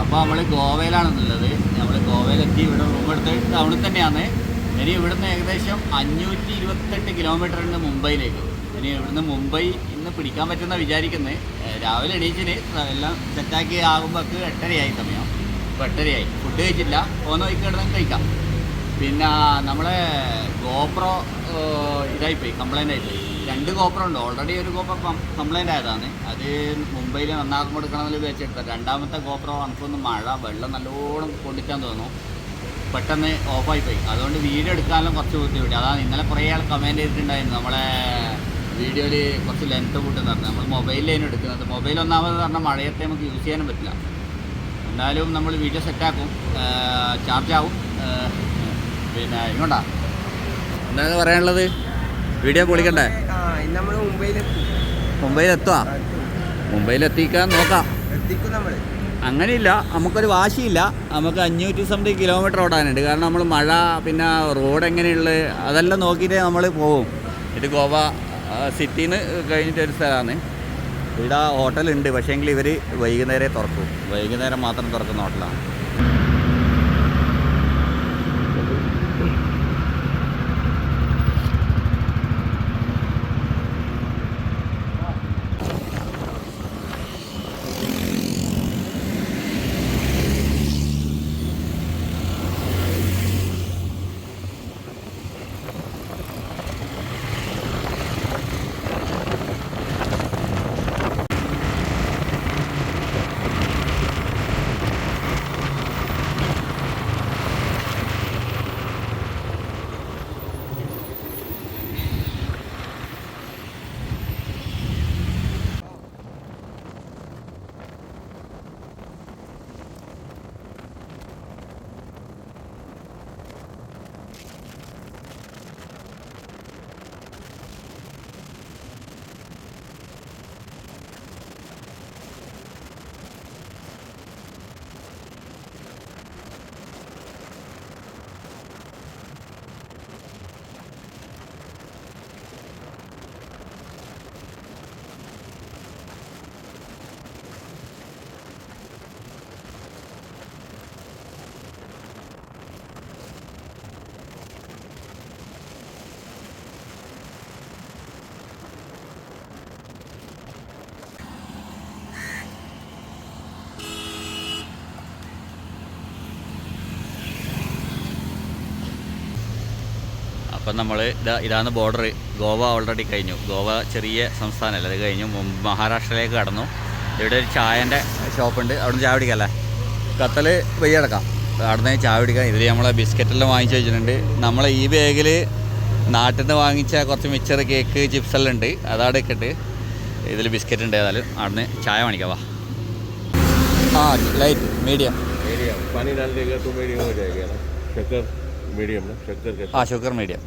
അപ്പോൾ നമ്മൾ ഗോവയിലാണെന്നുള്ളത്. നമ്മൾ ഗോവയിലെത്തി. ഇവിടെ റൂം എടുത്ത് ടൗണിൽ തന്നെയാണ്. ഇനി ഇവിടുന്ന് ഏകദേശം അഞ്ഞൂറ്റി ഇരുപത്തെട്ട് കിലോമീറ്റർ ഉണ്ട് മുംബൈയിലേക്ക്. ഇനി ഇവിടുന്ന് മുംബൈ ഇന്ന് പിടിക്കാൻ പറ്റുന്ന വിചാരിക്കുന്നത് രാവിലെ എണീച്ചിന്. എല്ലാം സെറ്റാക്കി ആകുമ്പോൾ എട്ടരയായി സമയം. എട്ടരയായി. ഫുഡ് കഴിച്ചില്ല. പോകുന്ന വഴിക്ക് കിടന്ന് കഴിക്കാം. പിന്നെ നമ്മളെ ഗോപ്രോ ഇതായിപ്പോയി. കംപ്ലൈന്റ് ആയിപ്പോയി. രണ്ട് കോപ്പർ ഉണ്ട് ഓൾറെഡി ഒരു കോപ്പർ കംപ്ലൈന്റ് ആയതാണ്. അത് മുംബൈയിൽ നന്നാക്കുമ്പോൾ കൊടുക്കണമെന്ന് വിചാരിച്ചെടുത്ത രണ്ടാമത്തെ കോപ്പർ നമുക്കൊന്ന് മഴ വെള്ളം നല്ലോണം കൊണ്ടിട്ടാൻ തോന്നുന്നു. പെട്ടെന്ന് ഓഫായി പോയി അതുകൊണ്ട് വീഡിയോ എടുക്കാനും കുറച്ച് ബുദ്ധിമുട്ടി. അതാണ് ഇന്നലെ കുറേ ആൾ കമന്റ് ചെയ്തിട്ടുണ്ടായിരുന്നു. നമ്മളെ വീഡിയോയിൽ കുറച്ച് ലെങ്ത് കൂട്ടുന്ന പറഞ്ഞു. നമ്മൾ മൊബൈലിലാണ് എടുക്കുന്നത്. മൊബൈൽ ഒന്നാമത് പറഞ്ഞാൽ മഴയത്തെ നമുക്ക് യൂസ് ചെയ്യാനും പറ്റില്ല. എന്നാലും നമ്മൾ വീഡിയോ സെറ്റാക്കും ചാർജ് ആവും. പിന്നെ ഇങ്ങോട്ടാ. എന്താണ് പറയാനുള്ളത്? വീഡിയോ പൊളിക്കണ്ടേ? ആ മുംബൈയിലെത്തിക്കാൻ നോക്കാം. അങ്ങനെയില്ല നമുക്കൊരു വാശിയില്ല. നമുക്ക് അഞ്ഞൂറ്റി സംതിങ് കിലോമീറ്റർ ഓടാനുണ്ട്. കാരണം നമ്മൾ മഴ പിന്നെ റോഡ് എങ്ങനെയുള്ളത് അതെല്ലാം നോക്കിയിട്ടേ നമ്മൾ പോവും. ഇത് ഗോവ സിറ്റിന്ന് കഴിഞ്ഞിട്ട് കഴിഞ്ഞിട്ടൊരു സ്ഥലമാണ്. ഇവിടെ ഹോട്ടലുണ്ട് പക്ഷേങ്കിൽ ഇവർ വൈകുന്നേരം തുറക്കും. വൈകുന്നേരം മാത്രം തുറക്കുന്ന ഹോട്ടലാണ് അപ്പം നമ്മൾ ഇതാ ഇതാണ് ബോർഡർ ഗോവ ഓൾറെഡി കഴിഞ്ഞു. ഗോവ ചെറിയ സംസ്ഥാനമല്ല? അത് കഴിഞ്ഞു. മഹാരാഷ്ട്രയിലേക്ക് കടന്നു. ഇവിടെ ഒരു ചായന്റെ ഷോപ്പുണ്ട് അവിടുന്ന് ചായ പിടിക്കാം കത്തൽ വയ്യ അടക്കാം അവിടുന്ന് ചായ പിടിക്കാം ഇതിൽ നമ്മൾ ബിസ്ക്കറ്റെല്ലാം വാങ്ങിച്ചു വെച്ചിട്ടുണ്ട്. നമ്മൾ ഈ ബാഗിൽ നാട്ടിൽ നിന്ന് വാങ്ങിച്ച കുറച്ച് മിച്ചർ കേക്ക് ചിപ്സ് എല്ലാം ഉണ്ട്. അതവിടെ ഇട്ടിട്ട് ഇതിൽ ബിസ്ക്കറ്റ് ഉണ്ട് ഏതായാലും. അവിടുന്ന് ചായ വാങ്ങിക്കാം വാ. ആ ലൈറ്റ് മീഡിയം മീഡിയം പാനി ഡാലിലേക്ക് മീഡിയം ആ ഷുഗർ മീഡിയം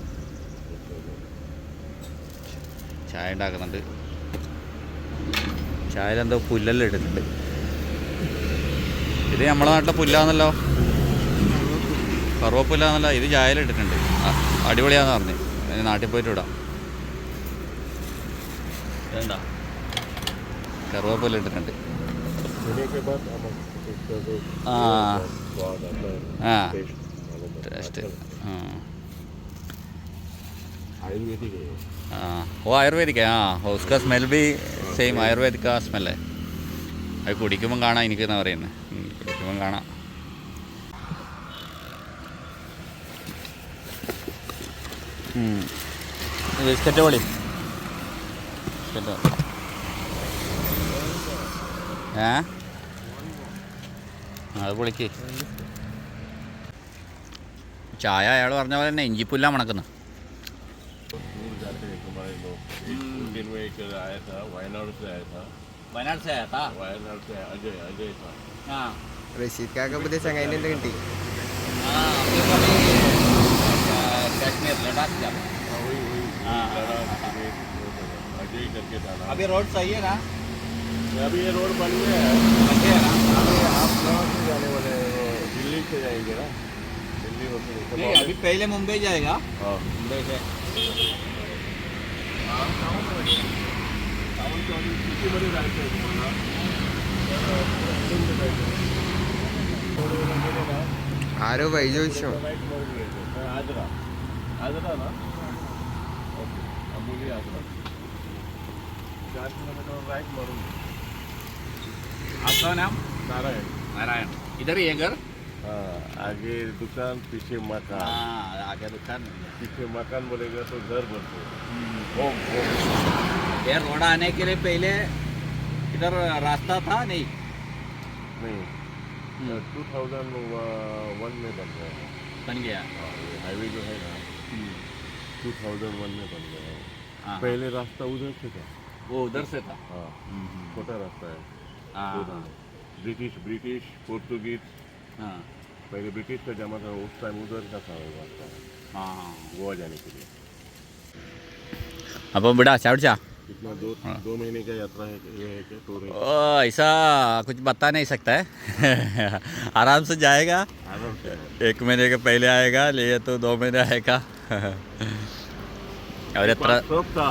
ചായ ഉണ്ടാക്കുന്നുണ്ട്. ചായയിലെന്തോ പുല്ലെല്ലാം ഇടുന്നുണ്ട്. ഇത് നമ്മളെ നാട്ടിലെ പുല്ലാന്നല്ലോ. കറുവപ്പുല്ലാന്നല്ല ഇത് ചായയിലിട്ടിട്ടുണ്ട് അടിപൊളിയാന്ന് പറഞ്ഞ്. നാട്ടിൽ പോയിട്ട് ഇടാം. കറുവപ്പുല്ല ഇട്ടിട്ടുണ്ട്. ആ. ആ. ടേസ്റ്റ്. ആ. वो आयुर्वेदिक है हाँ वो उसका स्मेल भी സെയിം ആയുർവേദിക് ആ സ്മെല്ലേ അത് കുടിക്കുമ്പം കാണാം എനിക്കെന്നാ പറയുന്നത് ഉം, കുടിക്കുമ്പം കാണാം ഉം. ബിസ്ക്കറ്റ് പൊളി ബിസ്ക്കറ്റ് ഏ ആ, അത് പൊളിക്ക് ചായ അയാൾ പറഞ്ഞ പോലെ തന്നെ ഇഞ്ചിപ്പുല്ല മണക്കുന്നു दूर जाते हैं हमारे लोग। दिन में एक आया था वायनाड से आया था। वायनाड से आया था? वायनाड से अजय अजय था। हाँ। हाँ, हाँ, हाँ। अभी रोड सही है ना? अभी ये रोड बन गया है। ना? अभी आप लौट जाने वाले दिल्ली से जाएँगे ना? दिल्ली होते अभी पहले मुंबई जाएगा। मुंबई से। ആരോ വഴി ചോദിച്ചോ राइट मोड़ में आजरा आजरा ना ओके अमूली आजरा चार किलोमीटर राइट मोड़ूंगी आपका नाम नारायण नारायण इधर ही है घर हाँ आगे दुकान पीछे मकान. हाँ आगे दुकान. पीछे मकान बोलेगा तो घर बोलते हैं ओम ये रोड आने के लिए पहले इधर रास्ता था नहीं? नहीं. टू थाउजेंड वन में बन गया है. बन गया. हाँ, हाईवे जो है ना टू थाउजेंड वन में बन गया है. हाँ पहले रास्ता उधर से था. वो उधर से था? हाँ. छोटा रास्ता है. हाँ। ब्रिटिश ब्रिटिश पोर्तुगीज हाँ। पहले ब्रिटिश का जमाना था उस टाइम उधर का था हाँ, हाँ गोवा जाने के लिए। अब बेटा अच्छा चा दो हाँ। दो महीने का यात्रा है ये है क्या ऐसा कुछ बता नहीं सकता है। आराम से जाएगा। आराम से एक महीने के पहले आएगा ले तो दो महीने आएगा। और यात्रा सब था।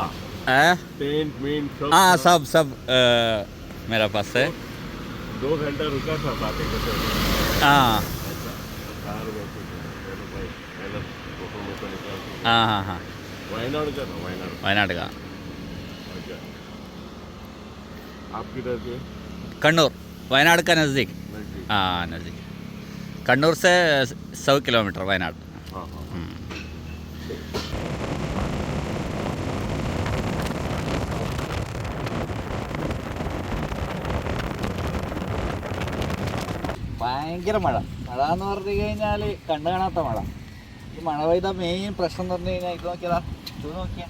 हाँ? सब सब आ, मेरा पास है। दो घंटा रुका था बातें करते हुए। हाँ कार में से चलो भाई पहले फोटो में तो निकाल के हाँ हाँ हाँ वायनाड का था वायनाड वयनाड का अच्छा आप किधर के कन्नूर वयनाड का नज़दीक नजदीक हाँ नज़दीक कन्नूर से सौ किलोमीटर वयनाड ഭയങ്കര മഴ. മഴ എന്ന് പറഞ്ഞു കഴിഞ്ഞാൽ കണ്ടു കാണാത്ത മഴ. ഈ മഴ പെയ്ത മെയിൻ പ്രശ്നം എന്ന് പറഞ്ഞു കഴിഞ്ഞാൽ ഇത് നോക്കിയതാ ഇത് നോക്കിയാ.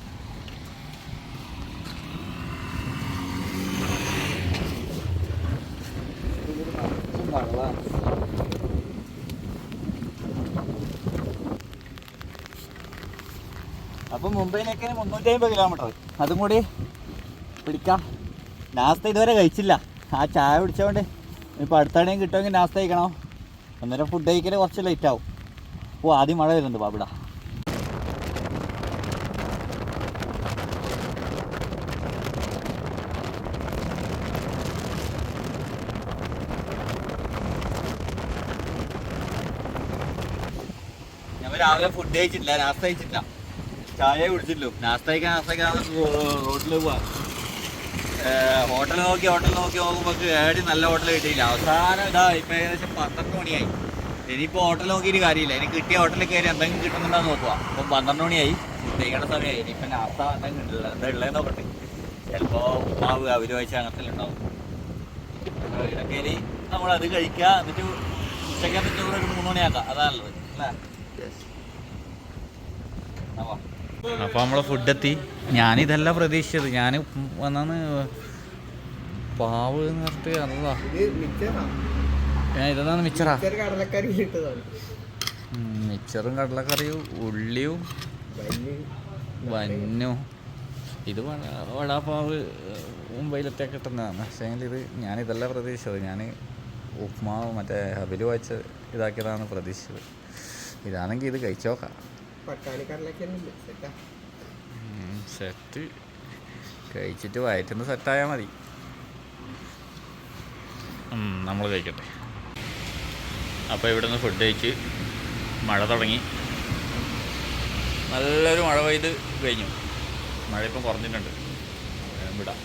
അപ്പം മുംബൈയിലേക്ക് മുന്നൂറ്റി അമ്പത് കിലോമീറ്റർ അതും കൂടി പിടിക്കാം. നാസ്ത ഇതുവരെ കഴിച്ചില്ല. ആ ചായ കുടിച്ചോണ്ട് ഇപ്പൊ അടുത്തടയും കിട്ടുമെങ്കിൽ നാസ്ത കഴിക്കണോ? അന്നേരം ഫുഡ് കഴിക്കൽ കുറച്ച് ലേറ്റ് ആവും. ഓ ആദ്യം മഴ വരുന്നുണ്ട് ബാബിട ഫുഡ് കഴിച്ചിട്ടില്ല നാസ്ത കഴിച്ചിട്ടില്ല. ചായ കുടിച്ചിട്ടുള്ളൂ. നാസ്ത കഴിക്കാൻ നാസ്ത കഴിക്കാൻ റോഡിൽ പോവാ. ഹോട്ടൽ നോക്കി ഹോട്ടൽ നോക്കി നോക്കുമ്പോൾ ഏടി നല്ല ഹോട്ടൽ കിട്ടിയില്ല. അവസാനം ഇതാ ഇപ്പം ഏകദേശം പന്ത്രണ്ട് മണിയായി. ഇനിയിപ്പോൾ ഹോട്ടൽ നോക്കിയിട്ട് കാര്യമില്ല. ഇനി കിട്ടിയ ഹോട്ടലിൽ കയറി എന്തെങ്കിലും കിട്ടുന്നുണ്ടോ നോക്കുക അപ്പം പന്ത്രണ്ട് മണിയായി. ഫുഡ് സമയമായി. ഇനിയിപ്പം നാസ്ത എന്തെങ്കിലും കിട്ടില്ല. എന്താ ഉള്ളതെന്ന് നോക്കട്ടെ. ചിലപ്പോൾ ഉപ്പാവ് അവർ വായിച്ച അങ്ങനത്തെ ഉണ്ടാവും. ഇതൊക്കെ ഇനി നമ്മളത് കഴിക്കുക എന്നിട്ട് ഉച്ചക്കത്തെ ചോറ് ഒരു മൂന്ന് മണിയാക്കാം. അതാണല്ലോ അല്ലേ? അപ്പോൾ നമ്മളെ ഫുഡ് എത്തി. ഞാനിതല്ല പ്രതീക്ഷിച്ചത്. ഞാൻ വന്നാന്ന് പാവ് ഇതെന്നാണ് അതാ മിച്ചറാ? ഞാൻ മിച്ചറാ കടലക്കറിയും ഉള്ളിയും വന്നു ഇത് വട- വടാപ്പാവ് മുംബൈയിലത്തെ കിട്ടുന്നതാണ്. പക്ഷേ ഇത് ഞാനിതല്ല പ്രതീക്ഷിച്ചത്. ഞാൻ ഉപ്മാവ് മറ്റേ ഹബിൽ വായിച്ച് ഇതാക്കിയതാണ് പ്രതീക്ഷിച്ചത്. ഇതാണെങ്കിൽ ഇത് കഴിച്ചോക്കാം. പട്ടാണി കടലക്കറി ഉണ്ട് സെറ്റാ സെറ്റ് കഴിച്ചിട്ട് വയറ്റിന്ന് സെറ്റായാൽ മതി. നമ്മൾ കഴിക്കട്ടെ. അപ്പോൾ ഇവിടെ നിന്ന് ഫുഡ് കഴിച്ച് മഴ തുടങ്ങി. നല്ലൊരു മഴ പെയ്ത് കഴിഞ്ഞു. മഴ ഇപ്പം കുറഞ്ഞിട്ടുണ്ട്. വിടാം.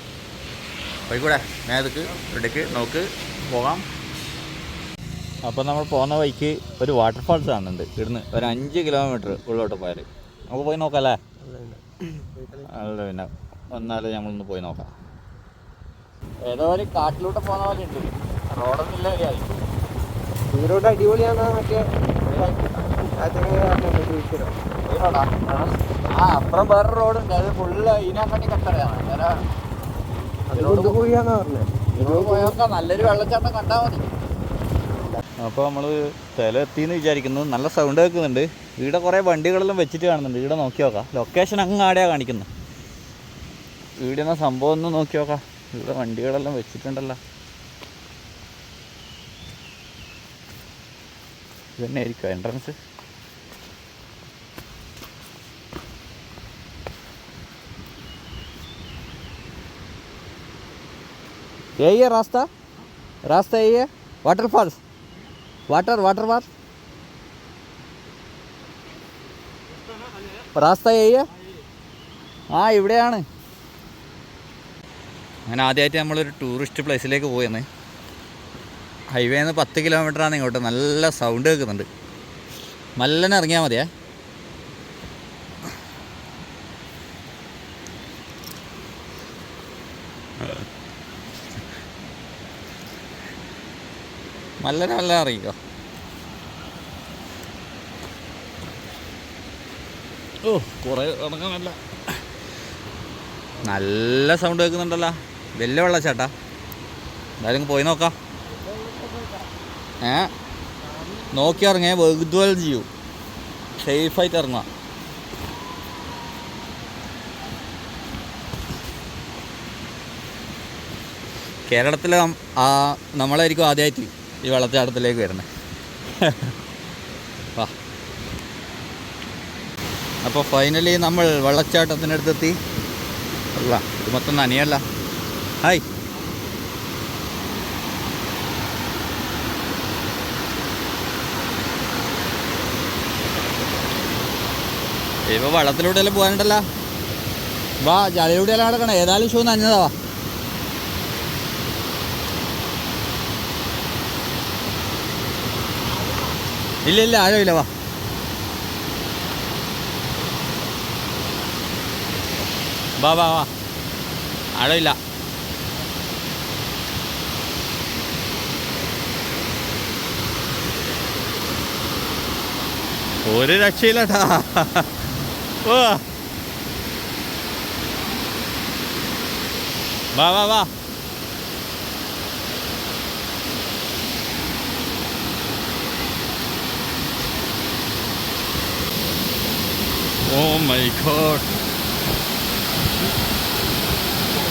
പോയിക്കൂടെ? മേതക്ക് ഇവിടേക്ക് നോക്ക് പോകാം. അപ്പോൾ നമ്മൾ പോകുന്ന വഴിക്ക് ഒരു വാട്ടർഫാൾസ് കാണുന്നുണ്ട്. ഇവിടുന്ന് ഒരു അഞ്ച് കിലോമീറ്റർ ഉള്ളോട്ട് പോയാൽ നമുക്ക് പോയി നോക്കാം അല്ലേ അല്ല പിന്നെ വന്നാലും നമ്മളൊന്ന് പോയി നോക്കാം. ഏതോ ഒരു കാട്ടിലൂടെ പോകുന്ന പോലെ ഉണ്ട്. റോഡൊന്നും ഇല്ല അടിപൊളിയാണ് മറ്റേ റോഡാ ആ അപ്പുറം വേറെ റോഡുണ്ട് അത് ഫുള്ള് ഇതിനെക്കാട്ടി കട്ടറയാണ് വേറെ അതിലോട്ട് പോയാന്നാ പറഞ്ഞത് ഇതിലൂടെ പോയൊക്കെ നല്ലൊരു വെള്ളച്ചാട്ടം കണ്ടാൽ മതി. അപ്പോൾ നമ്മൾ സ്ഥലം എത്തിയെന്ന് വിചാരിക്കുന്നു നല്ല സൗണ്ട് കേൾക്കുന്നുണ്ട് ഇവിടെ കുറേ വണ്ടികളെല്ലാം വെച്ചിട്ട് കാണുന്നുണ്ട് ഇവിടെ നോക്കി നോക്കാം ലൊക്കേഷൻ അങ്ങാടെയാണ് കാണിക്കുന്നത് ഇവിടെ എന്നാ സംഭവം ഒന്ന് നോക്കി നോക്കാം ഇവിടെ വണ്ടികളെല്ലാം വെച്ചിട്ടുണ്ടല്ലോ ഇത് തന്നെ ആയിരിക്കും എൻട്രൻസ് यही है रास्ता रास्ता यही है वाटरफॉल्स ವಾಟರ್ ವಾಟರ್ ವಾರ್ റാസ്ത ഏയ്യ ആ ഇവിടെയാണ്. അങ്ങനെ ആദ്യമായിട്ട് നമ്മളൊരു ടൂറിസ്റ്റ് പ്ലേസിലേക്ക് പോയെന്ന്. ഹൈവേ നിന്ന് പത്ത് കിലോമീറ്ററാണ് ഇങ്ങോട്ട്. നല്ല സൗണ്ട് കേൾക്കുന്നുണ്ട്. മല്ലനെ ഇറങ്ങിയാൽ മതിയേ. Uh. മല്ലനെ മല്ലനെ അറിയിക്കോ. ഓ കുറേ ഇറങ്ങാനല്ല നല്ല സൗണ്ട് കേൾക്കുന്നുണ്ടല്ലോ. വലിയ വെള്ളച്ചാട്ടാ. എന്തായാലും പോയി നോക്കാം. ഏ? നോക്കി ഇറങ്ങേ. വെഗ്ദ്വൽ ചെയ്യൂ. സേഫായിട്ട് ഇറങ്ങുക. കേരളത്തിലെ ആ നമ്മളായിരിക്കും ആദ്യമായിട്ട്. ഈ വെള്ളച്ചാട്ടത്തിലേക്ക് വരുന്നത് വാ. അപ്പോൾ ഫൈനലി നമ്മൾ വെള്ളച്ചാട്ടത്തിനടുത്തെത്തി. അല്ല ഇത് മൊത്തം നനിയല്ല. ഹായ്. ഇപ്പോൾ വെള്ളത്തിലൂടെയല്ലേ പോകാനുണ്ടല്ലോ. വാ ജലയിലൂടെ എല്ലാം നടക്കണം. ഏതായാലും ഷൂ നനഞ്ഞതാ. ഇല്ല ഇല്ല ആഴമില്ല വാ. വാ വാ വാ. ആഴമില്ല ഒരു രക്ഷയില്ലട്ടാ. വാ വാ വാ. ഓ മൈ ഗോഡ്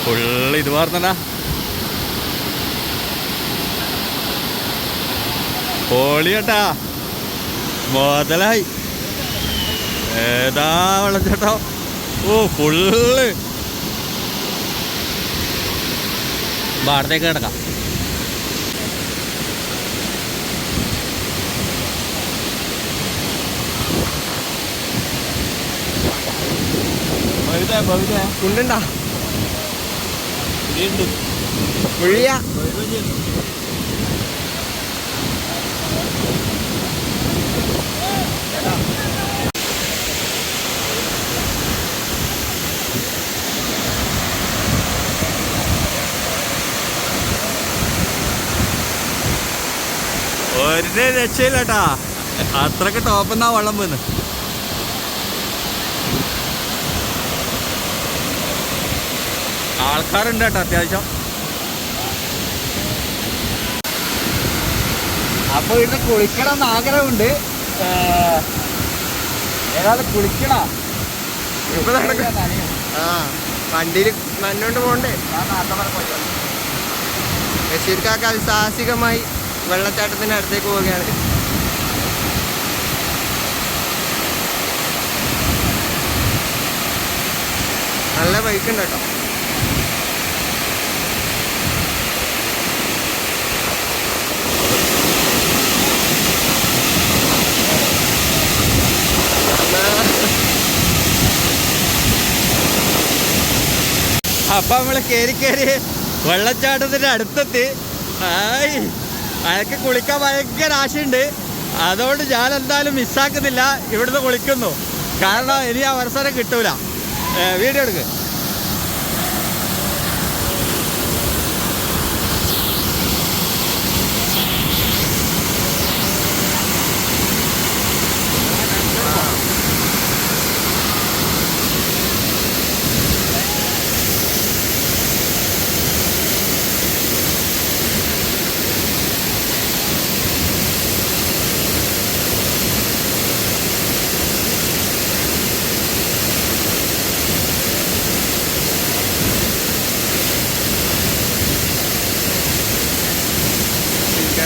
ഫുള്ള് ഇത് പറഞ്ഞടാ പൊളി കേട്ടാ. മുതലായി. ഏതാ വെള്ളച്ചാട്ടോ ഓ ഫുള്ള്. ഭാരത്തേക്ക് കിടക്കാം. ഉണ്ടുണ്ടാ? മുഴിയ? ഒരു രക്ഷയില്ലട്ടാ. അത്രയ്ക്ക് ടോപ്പെന്നാ വെള്ളം പോന്ന് ആൾക്കാരുണ്ട് കേട്ടോ അത്യാവശ്യം. അപ്പൊ ഇവിടെ കുളിക്കണം എന്ന് ആഗ്രഹമുണ്ട് ഏതായാലും കുളിക്കണ? ഇപ്പൊ ആ വണ്ടിയിൽ നന്നോണ്ട് പോണ്ടേ ബഷീർക്കാക്ക് അതിസാഹസികമായി വെള്ളച്ചാട്ടത്തിന്റെ അടുത്തേക്ക് പോവുകയാണ്. നല്ല ബൈക്ക് ഉണ്ട് കേട്ടോ. അപ്പൊ നമ്മൾ കേറി കേറി വെള്ളച്ചാട്ടത്തിന്റെ അടുത്തെത്തി. ആയി അയാൾക്ക് കുളിക്കാൻ ഭയങ്കര ആശയുണ്ട്. അതുകൊണ്ട് ഞാൻ എന്തായാലും മിസ്സാക്കുന്നില്ല ഇവിടുന്ന് കുളിക്കുന്നു. കാരണം ഇനി അവസരം കിട്ടൂല. വീഡിയോ എടുക്ക്.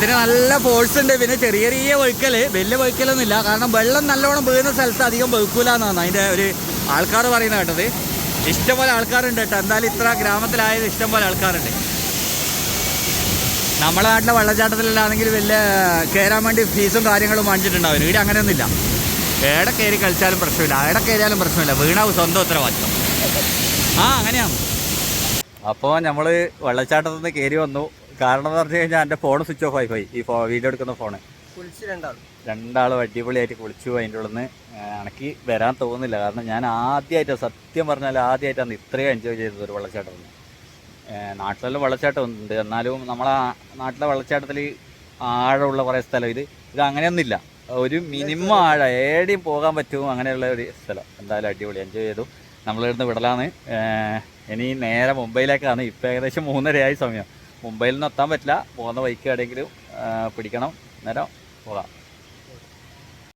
വെള്ളത്തിന് നല്ല ഫോഴ്സ് ഉണ്ട്. പിന്നെ ചെറിയ ചെറിയ വഴുക്കൽ വലിയ വഴുക്കലൊന്നും ഇല്ല കാരണം വെള്ളം നല്ലോണം വീഴുന്ന സ്ഥലത്ത് അധികം വഴുക്കൂല എന്നാണ് അതിന്റെ ഒരു ആൾക്കാർ പറയുന്ന കേട്ടത്. ഇഷ്ടംപോലെ ആൾക്കാരുണ്ട് കേട്ടോ. എന്തായാലും ഇത്ര ഗ്രാമത്തിലായത് ഇഷ്ടംപോലെ ആൾക്കാരുണ്ട്. നമ്മളെ നാട്ടിലെ വെള്ളച്ചാട്ടത്തിലാണെങ്കിൽ വലിയ കയറാൻ വേണ്ടി ഫീസും കാര്യങ്ങളും വാങ്ങിച്ചിട്ടുണ്ടാവും ഇവിടെ അങ്ങനെയൊന്നുമില്ല. എവിടെ കയറി കളിച്ചാലും പ്രശ്നമില്ല. എവിടെ കയറിയാലും പ്രശ്നമില്ല. വീണാവും സ്വന്തം ഉത്തരവാദിത്വം. ആ അങ്ങനെയാണ്. അപ്പോൾ നമ്മൾ വെള്ളച്ചാട്ടത്തിൽ നിന്ന് കയറി വന്നു. കാരണം എന്ന് പറഞ്ഞു കഴിഞ്ഞാൽ എന്റെ ഫോൺ സ്വിച്ച് ഓഫ് ആയി പോയി ഈ ഫോ വീഡിയോ എടുക്കുന്ന ഫോണ് കുളിച്ച് രണ്ടാളും. രണ്ടാളും അടിപൊളിയായിട്ട് കുളിച്ചു അതിന്റെ ഉള്ളിൽ നിന്ന് എനിക്ക് വരാൻ തോന്നുന്നില്ല. കാരണം ഞാൻ ആദ്യമായിട്ടാണ് സത്യം പറഞ്ഞാൽ ആദ്യമായിട്ടാണ് ഇത്രയും എൻജോയ് ചെയ്തത് ഒരു വെള്ളച്ചാട്ടം. നാട്ടിലെല്ലാം വെള്ളച്ചാട്ടം ഉണ്ട്. എന്നാലും നമ്മളെ നാട്ടിലെ വെള്ളച്ചാട്ടത്തിൽ ആഴമുള്ള കുറേ സ്ഥലം. ഇത് ഇത് അങ്ങനെയൊന്നുമില്ല. ഒരു മിനിമം ആഴം. ഏടിയും പോകാൻ പറ്റും അങ്ങനെയുള്ള ഒരു സ്ഥലം. എന്തായാലും അടിപൊളി. എൻജോയ് ചെയ്തു. നമ്മളിവിടുന്ന് ഏഹ് ഇനി നേരെ മുംബൈയിലേക്കാണ്. ഇപ്പം ഏകദേശം മൂന്നരയായി സമയം. മുംബൈയിൽ നിന്ന് എത്താൻ പറ്റില്ല. പോകുന്ന ബൈക്ക് എവിടെയെങ്കിലും പിടിക്കണം. അന്നേരം പോകാം.